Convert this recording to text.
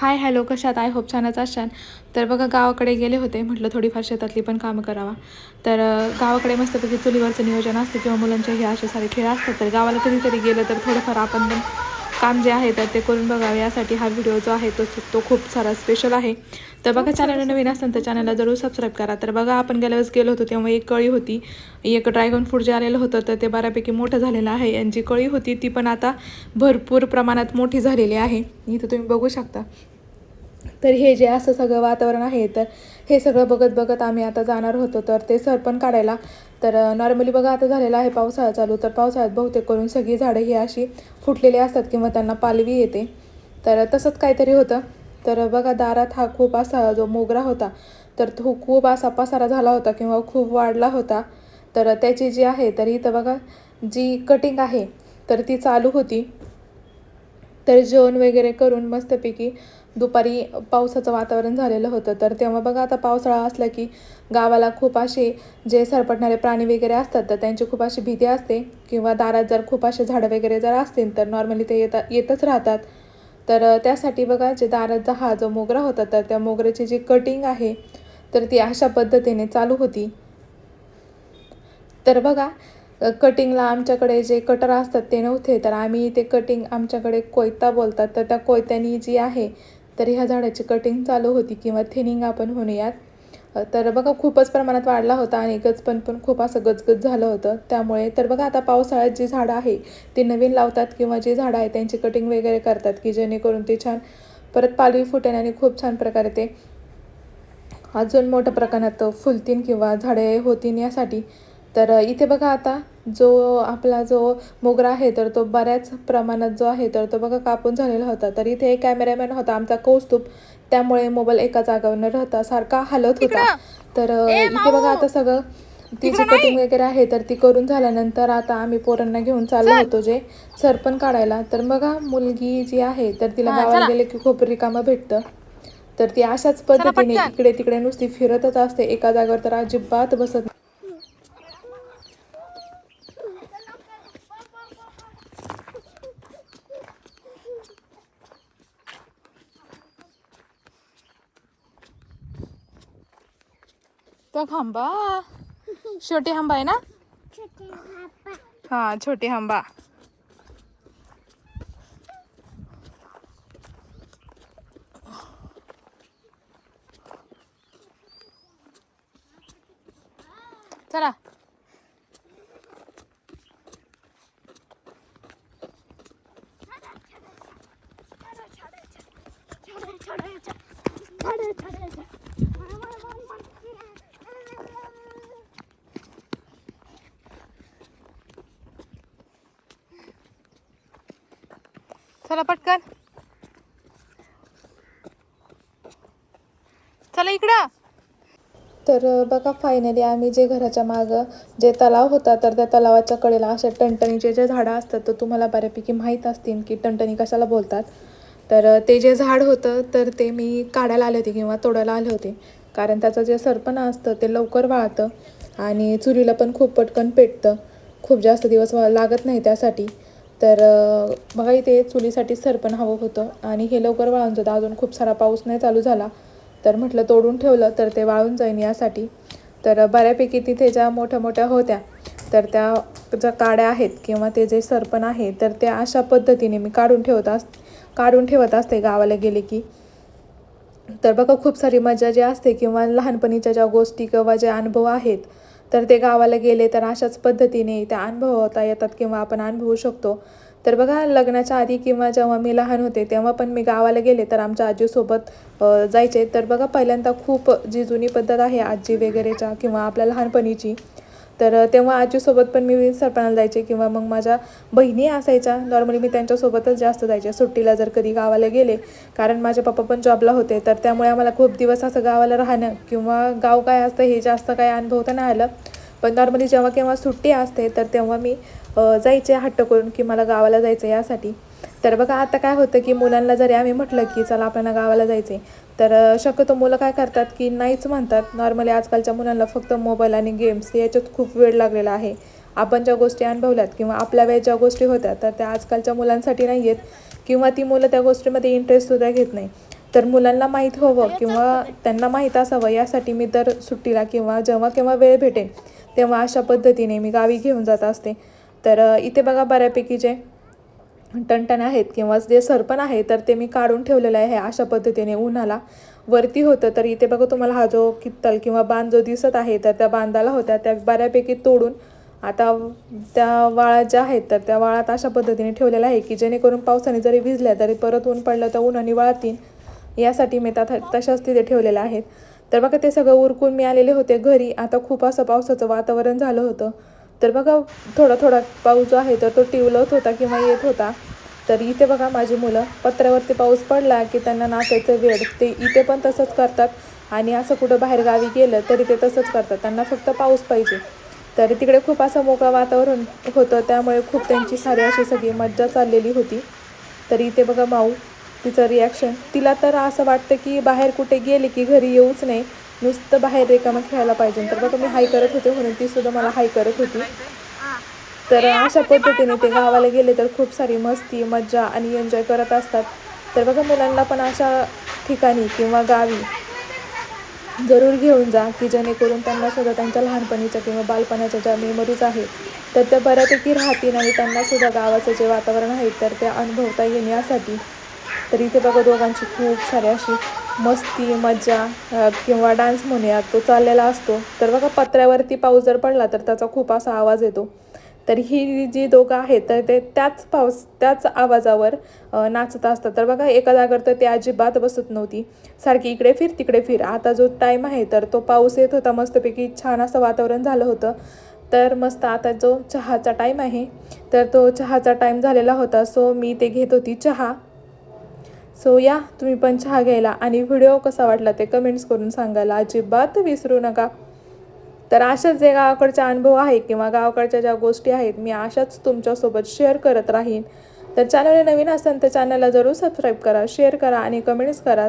हाय hello कशात I hope छानच असाल. तर बघा गावाकडे गेले होते. म्हटलं थोडीफार शेतातली पण कामं करावा. तर गावाकडे मस्तपैकी चुलीवरचं नियोजन असतं किंवा मुलांचे हे असे सारे खेळ असतात. तर गावाला कधीतरी गेलं तर थोडंफार आपण पण काम जे आहे तर ते करून बघावे. यासाठी हा व्हिडिओ जो आहे तो तो खूप सारा स्पेशल आहे. तर बघा चॅनल नवीन असेल तर चॅनलला जरूर सबस्क्राईब करा. तर बघा आपण गेल्या वेळेस गेलो होतो तेव्हा एक कळी होती. एक ड्रॅगन फ्रूट जे आलेलं होतं तर ते बऱ्यापैकी मोठं झालेलं आहे. आणि जी कळी होती ती पण आता भरपूर प्रमाणात मोठी झालेली आहे. इथं तुम्ही बघू शकता. तर हे जे असं सगळं वातावरण आहे तर हे सगळं बघत बघत आम्ही आता जाणार होतो. तर ते सरपण काढायला तर नॉर्मली बघा आता झालेला आहे पावसाळा चालू. तर पावसाळ्यात बहुतेक करून सगळी झाडं ही अशी फुटलेली असतात किंवा त्यांना पालवी येते. तर तसंच काहीतरी होतं. तर बघा दारात हा खूप असा जो मोगरा होता तर तो खूप असा पसारा झाला होता किंवा खूप वाढला होता. तर त्याची जी आहे तर इथं बघा जी कटिंग आहे तर ती चालू होती. तर जेवण वगैरे करून मस्तपैकी दुपारी पावसाचं वातावरण झालेलं होतं. तर तेव्हा बघा आता पावसाळा असला की गावाला खूप असे जे सरपटणारे प्राणी वगैरे असतात तर त्यांची खूप अशी भीती असते. किंवा दारात जर खूप असे झाडं वगैरे जर असतील तर नॉर्मली ते येता येतच राहतात. तर त्यासाठी बघा जे दाराचा हा जो मोगरा होता तर त्या मोगऱ्याची जी कटिंग आहे तर ती अशा पद्धतीने चालू होती. तर बघा कटिंगला आमच्याकडे जे कटर असतात ते नव्हते. तर आम्ही ते कटिंग आमच्याकडे कोयता बोलतात. तर त्या कोयत्यानी जी आहे तर ह्या झाडाची कटिंग चालू होती. किंवा थिनिंग आपण म्हणूयात. तर बघा खूपच प्रमाणात वाढला होता आणि गजपण पण खूप असं गजगज झालं होतं. त्यामुळे तर बघा आता पावसाळ्यात जी झाडं आहे ती नवीन लावतात किंवा जी झाडं आहे त्यांची कटिंग वगैरे करतात की जेणेकरून ते छान परत पालवी फुटेन आणि खूप छान प्रकारे ते अजून मोठ्या प्रमाणात फुलतीन किंवा झाडे होतीन यासाठी. तर इथे बघा आता जो आपला जो मोगरा आहे तर तो बऱ्याच प्रमाणात जो आहे तर तो बघा कापून झालेला होता. तर इथे एक कॅमेरामॅन होता आमचा कौस्तुभ. त्यामुळे मोबाईल एका जागेवर न राहता सारखा हलत होता. तर इथे बघा आता सगळं ती जी कटिंग वगैरे आहे तर ती करून झाल्यानंतर आता आम्ही पोरांना घेऊन चाललो होतो जे सरपण काढायला. तर बघा मुलगी जी आहे तर तिला गावाला गेले की खूप रिकामं भेटतं. तर ती अशाच पद्धतीने इकडे तिकडे नुसती फिरतच असते. एका जागेवर तर अजिबात बसत तो खांबा. छोटी आंबा आहे ना? हा छोटी आंबा चला. चला पटकन. चला इकडं. तर बघा फायनली आम्ही जे घराच्या मागं जे तलाव होता तर त्या तलावाच्या कडेला अशा टणटणीचे जे झाडं असतात तर तुम्हाला बऱ्यापैकी माहीत असतील की टणटणी कशाला बोलतात. तर ते जे झाड होतं तर ते मी काढायला आले होते किंवा तोडायला आले होते. कारण त्याचं जे सरपण असतं ते लवकर वाळतं आणि चुलीला पण खूप पटकन पेटतं. खूप जास्त दिवस लागत नाही त्यासाठी. तर बघा इथे चुलीसाठी सरपण हवं होतं आणि हे लवकर वाळून जातं. अजून खूप सारा पाऊस नाही चालू झाला. तर म्हटलं तोडून ठेवलं तर ते वाळून जाईन यासाठी. तर बऱ्यापैकी तिथे ज्या मोठ्या मोठ्या होत्या तर त्या ज्या काड्या आहेत किंवा ते जे सरपण आहे तर ते अशा पद्धतीने मी काढून ठेवत अस काढून ठेवत असते गावाला गेले की. तर बघा खूप सारी मजा जी असते किंवा लहानपणीच्या ज्या गोष्टी किंवा जे अनुभव आहेत तर ते गावाला गेले तर अशाच पद्धतीने त्या अनुभवता येतात किंवा आपण अनुभवू शकतो. तर बघा लग्नाच्या आधी किंवा जेव्हा मी लहान होते तेव्हा पण मी गावाला गेले तर आमच्या आजीसोबत जायचे. तर बघा पहिल्यांदा खूप जी जुनी पद्धत आहे आजी वगैरेच्या किंवा आपल्या लहानपणीची तर तेव्हा आजीसोबत पण मी सरपणाला जायचे किंवा मग माझ्या बहिणी असायच्या. नॉर्मली मी त्यांच्यासोबतच जास्त जायचे. सुट्टीला जर कधी गावाला गेले कारण माझे पप्पा पण जॉबला होते तर त्यामुळे आम्हाला खूप दिवस असं गावाला राहणं किंवा गाव काय असतं हे जास्त काय अनुभवता नाही आलं. पण नॉर्मली जेव्हा केव्हा सुट्टी असते तर तेव्हा मी जायचे हट्ट करून की मला गावाला जायचं यासाठी. तर बघा आता काय होतं की मुलांना जरी आम्ही म्हटलं की चला आपल्याला गावाला जायचे तर शक्यतो मुलं काय करतात की नाहीच म्हणतात. नॉर्मली आजकालच्या मुलांना फक्त मोबाईल आणि गेम्स याच्यात खूप वेळ लागलेला आहे. आपण ज्या गोष्टी अनुभवल्यात किंवा आपल्या वेळेस ज्या गोष्टी होत्या तर त्या आजकालच्या मुलांसाठी नाही आहेत किंवा ती मुलं त्या गोष्टीमध्ये इंटरेस्टसुद्धा घेत नाही. तर मुलांना माहीत हवं किंवा त्यांना माहीत असावं यासाठी मी दर सुट्टीला किंवा जेव्हा केव्हा वेळ भेटेल तेव्हा अशा पद्धतीने मी गावी घेऊन जात असते. तर इथे बघा बऱ्यापैकी जे टणटण आहेत किंवा जे सरपण आहे तर ते मी काढून ठेवलेलं आहे. अशा पद्धतीने उन्हाला वरती होतं. तर इथे बघा तुम्हाला हा जो कित्तल किंवा बांध जो दिसत आहे तर त्या बांधाला होत्या. त्या बऱ्यापैकी तोडून आता त्या वाळा ज्या आहेत तर त्या वाळात अशा पद्धतीने ठेवलेल्या आहे की जेणेकरून पावसाने जरी भिजल्या तरी परत ऊन पडलं तर उन्हाने वाळतील. यासाठी मी त्या तशाच तिथे ठेवलेल्या आहेत. तर बघा ते सगळं उरकून मी आलेले होते घरी. आता खूप असं पावसाचं वातावरण झालं होतं. तर बघा थोडा थोडा पाऊस जो आहे तर तो टिवलत होता किंवा येत होता. तर इथे बघा माझी मुलं पत्र्यावरती पाऊस पडला की त्यांना नाचायचं वेळ ते इथे पण तसंच करतात आणि असं कुठं बाहेर गावी गेलं तरी ते तसंच करतात. त्यांना फक्त पाऊस पाहिजे. तर तिकडे खूप असं मोकळं वातावरण होतं. त्यामुळे खूप त्यांची सारी अशी सगळी मज्जा चाललेली होती. तर इथे बघा माऊ तिचं रिॲक्शन तिला तर असं वाटतं की बाहेर कुठे गेले की घरी येऊच नाही. नुसतं बाहेर रिकामं खेळायला पाहिजे. तर बघा मी हाय करत होते म्हणून ती सुद्धा मला हाय करत होती. तर अशा पद्धतीने ते गावाला गेले तर खूप सारी मस्ती मज्जा आणि एन्जॉय करत असतात. तर बघा मुलांना पण अशा ठिकाणी किंवा गावी जरूर घेऊन जा की जेणेकरून त्यांना सुद्धा त्यांच्या लहानपणीच्या किंवा बालपणाच्या ज्या मेमरीज आहेत तर त्या बऱ्यापैकी राहतील आणि त्यांना सुद्धा गावाचं जे वातावरण आहे तर ते अनुभवता येण्यासाठी. तर इथे बघा दोघांची खूप सारी अशी मस्ती मजा किंवा डान्स म्हणूया तो चाललेला असतो. तर बघा पत्र्यावरती पाऊस जर पडला तर त्याचा खूप असा आवाज येतो. तर ही जी दोघं आहेत तर ते त्याच पाऊस त्याच आवाजावर नाचत असतात. तर बघा एका जागेवर तर ते अजिबात बसत नव्हती. सारखी इकडे फिर तिकडे फिर. आता जो टाईम आहे तर तो पाऊस येत होता. मस्तपैकी छान असं वातावरण झालं होतं. तर मस्त आता जो चहाचा टाईम आहे तर तो चहाचा टाईम झालेला होता. सो मी ते घेत होती चहा. सो या तुम्ही पण चहा घ्यायला. आणि व्हिडिओ कसा वाटला ते कमेंट्स करून सांगायला अजिबात विसरू नका. तर अशाच जे गावाकडचा अनुभव आहे किंवा गावाकडच्या ज्या गोष्टी आहेत मी अशाच तुमच्यासोबत शेअर करत राहीन. तर चॅनल नवीन असेल तर चॅनलला जरूर सबस्क्राईब करा शेअर करा आणि कमेंट्स करा.